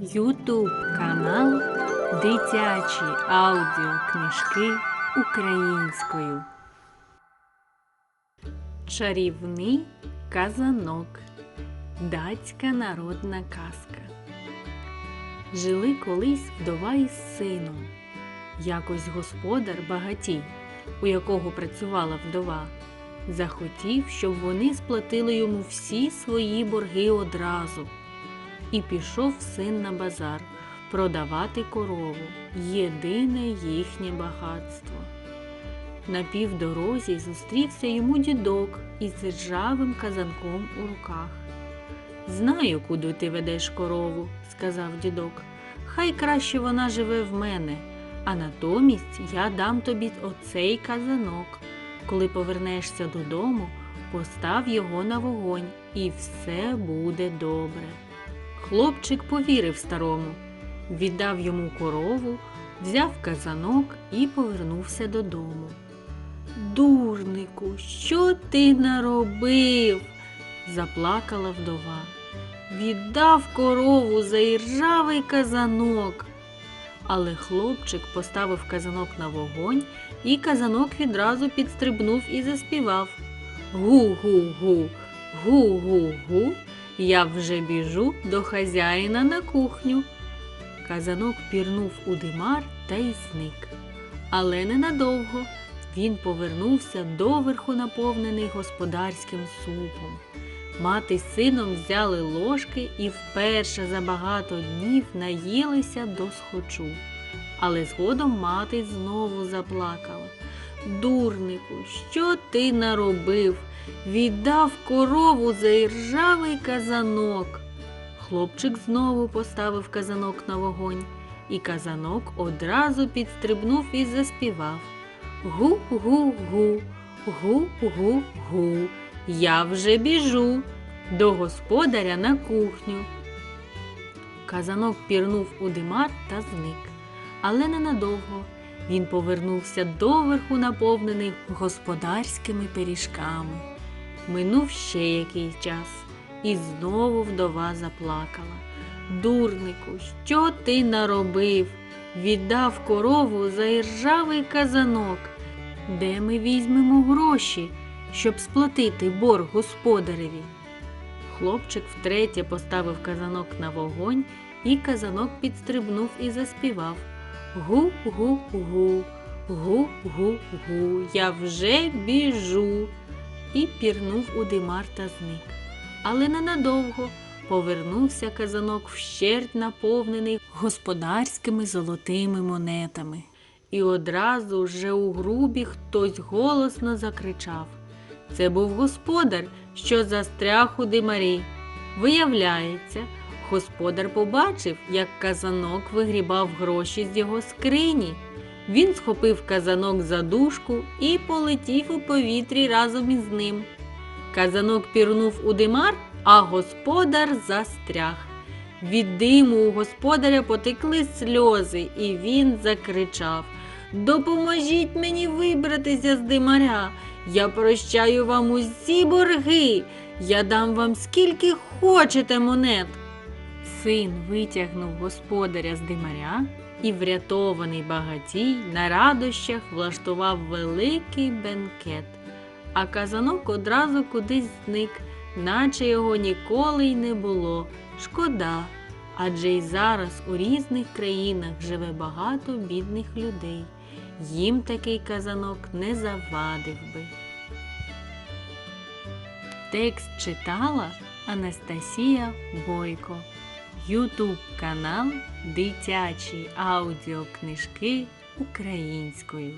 Ютуб канал Дитячі аудіокнижки українською. Чарівний казанок. Датська народна казка. Жили колись вдова із сином. Якось господар багатій, у якого працювала вдова, захотів, щоб вони сплатили йому всі свої борги одразу. І пішов син на базар продавати корову єдине їхнє багатство. На півдорозі зустрівся йому дідок із ржавим казанком у руках. Знаю, куди ти ведеш корову, сказав дідок. Хай краще вона живе в мене, а натомість я дам тобі оцей казанок. Коли повернешся додому, постав його на вогонь, і все буде добре. Хлопчик повірив старому, віддав йому корову, взяв казанок і повернувся додому. Дурнику, що ти наробив? заплакала вдова. Віддав корову за іржавий казанок. Але хлопчик поставив казанок на вогонь, і казанок відразу підстрибнув і заспівав Гу-гу-гу, гу-гу-гу, я вже біжу до хазяїна на кухню. Казанок пірнув у димар та й зник. Але ненадовго він повернувся доверху наповнений господарським супом. Мати з сином взяли ложки і вперше за багато днів наїлися до схочу. Але згодом мати знову заплакала. Дурнику, що ти наробив? Віддав корову за іржавий казанок. Хлопчик знову поставив казанок на вогонь, і казанок одразу підстрибнув і заспівав. Гу-гу-гу, гу-гу-гу, я вже біжу до господаря на кухню. Казанок пірнув у димар та зник, але ненадовго. Він повернувся доверху наповнений господарськими пиріжками. Минув ще якийсь час, і знову вдова заплакала. Дурнику, що ти наробив? Віддав корову за іржавий казанок. Де ми візьмемо гроші, щоб сплатити борг господареві? Хлопчик втретє поставив казанок на вогонь, і казанок підстрибнув і заспівав. Гу-гу-гу, гу-гу-гу, я вже біжу. І пірнув у димар та зник. Але ненадовго повернувся казанок вщерть наповнений господарськими золотими монетами. І одразу вже у грубі хтось голосно закричав. Це був господар, що застряг у димарі. Виявляється, господар побачив, як казанок вигрібав гроші з його скрині. Він схопив казанок за дужку і полетів у повітрі разом із ним. Казанок пірнув у димар, а господар застряг. Від диму у господаря потекли сльози, і він закричав Допоможіть мені вибратися з димаря. Я прощаю вам усі борги. Я дам вам скільки хочете монет. Син витягнув господаря з димаря і, врятований багатій, на радощах влаштував великий бенкет. А казанок одразу кудись зник, наче його ніколи й не було. Шкода. Адже й зараз у різних країнах живе багато бідних людей. Їм такий казанок не завадив би. Текст читала Анастасія Бойко. Ютуб канал Дитячі аудіокнижки українською.